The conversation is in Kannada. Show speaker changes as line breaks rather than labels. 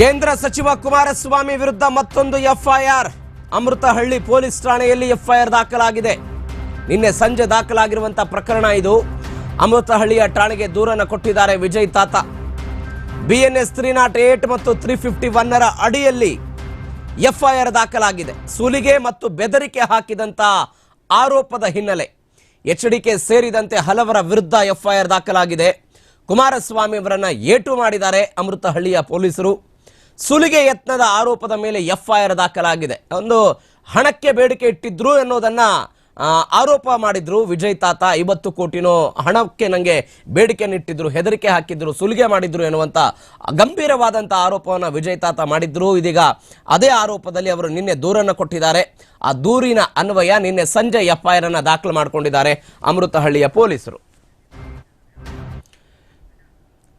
ಕೇಂದ್ರ ಸಚಿವ ಕುಮಾರಸ್ವಾಮಿ ವಿರುದ್ಧ ಮತ್ತೊಂದು ಎಫ್ಐಆರ್. ಅಮೃತಹಳ್ಳಿ ಪೊಲೀಸ್ ಠಾಣೆಯಲ್ಲಿ ಎಫ್ಐಆರ್ ದಾಖಲಾಗಿದೆ. ನಿನ್ನೆ ಸಂಜೆ ದಾಖಲಾಗಿರುವಂತಹ ಪ್ರಕರಣ ಇದು. ಅಮೃತಹಳ್ಳಿಯ ಠಾಣೆಗೆ ದೂರನ್ನು ಕೊಟ್ಟಿದ್ದಾರೆ Vijay Tata. BNS three naught eight ಮತ್ತು ತ್ರೀ ಫಿಫ್ಟಿ ಒನ್ನರ ಅಡಿಯಲ್ಲಿ ಎಫ್ಐಆರ್ ದಾಖಲಾಗಿದೆ. ಸುಲಿಗೆ ಮತ್ತು ಬೆದರಿಕೆ ಹಾಕಿದಂತ ಆರೋಪದ ಹಿನ್ನೆಲೆ. ಎಚ್ಡಿಕೆ ಸೇರಿದಂತೆ ಹಲವರ ವಿರುದ್ಧ ಎಫ್ಐಆರ್ ದಾಖಲಾಗಿದೆ. ಕುಮಾರಸ್ವಾಮಿ ಅವರನ್ನ ಏಟು ಮಾಡಿದ್ದಾರೆ ಅಮೃತಹಳ್ಳಿಯ ಪೊಲೀಸರು. ಸುಲಿಗೆ ಯತ್ನದ ಆರೋಪದ ಮೇಲೆ ಎಫ್ಐಆರ್ ದಾಖಲಾಗಿದೆ. ಒಂದು ಹಣಕ್ಕೆ ಬೇಡಿಕೆ ಇಟ್ಟಿದ್ರು ಎನ್ನುವುದನ್ನ ಆರೋಪ ಮಾಡಿದ್ರು ವಿಜಯ್ ತಾತ. ಐವತ್ತು ಕೋಟಿನೋ ಹಣಕ್ಕೆ ನನಗೆ ಬೇಡಿಕೆಯನ್ನಿಟ್ಟಿದ್ರು ಹೆದರಿಕೆ ಹಾಕಿದ್ರು, ಸುಲಿಗೆ ಮಾಡಿದ್ರು ಎನ್ನುವಂಥ ಗಂಭೀರವಾದಂಥ ಆರೋಪವನ್ನು ವಿಜಯ್ ತಾತ ಮಾಡಿದ್ರು. ಇದೀಗ ಅದೇ ಆರೋಪದಲ್ಲಿ ಅವರು ನಿನ್ನೆ ದೂರನ್ನು ಕೊಟ್ಟಿದ್ದಾರೆ. ಆ ದೂರಿನ ಅನ್ವಯ ನಿನ್ನೆ ಸಂಜೆ ಎಫ್ಐಆರ್ ಅನ್ನು ದಾಖಲು ಮಾಡಿಕೊಂಡಿದ್ದಾರೆ ಅಮೃತಹಳ್ಳಿಯ ಪೊಲೀಸರು.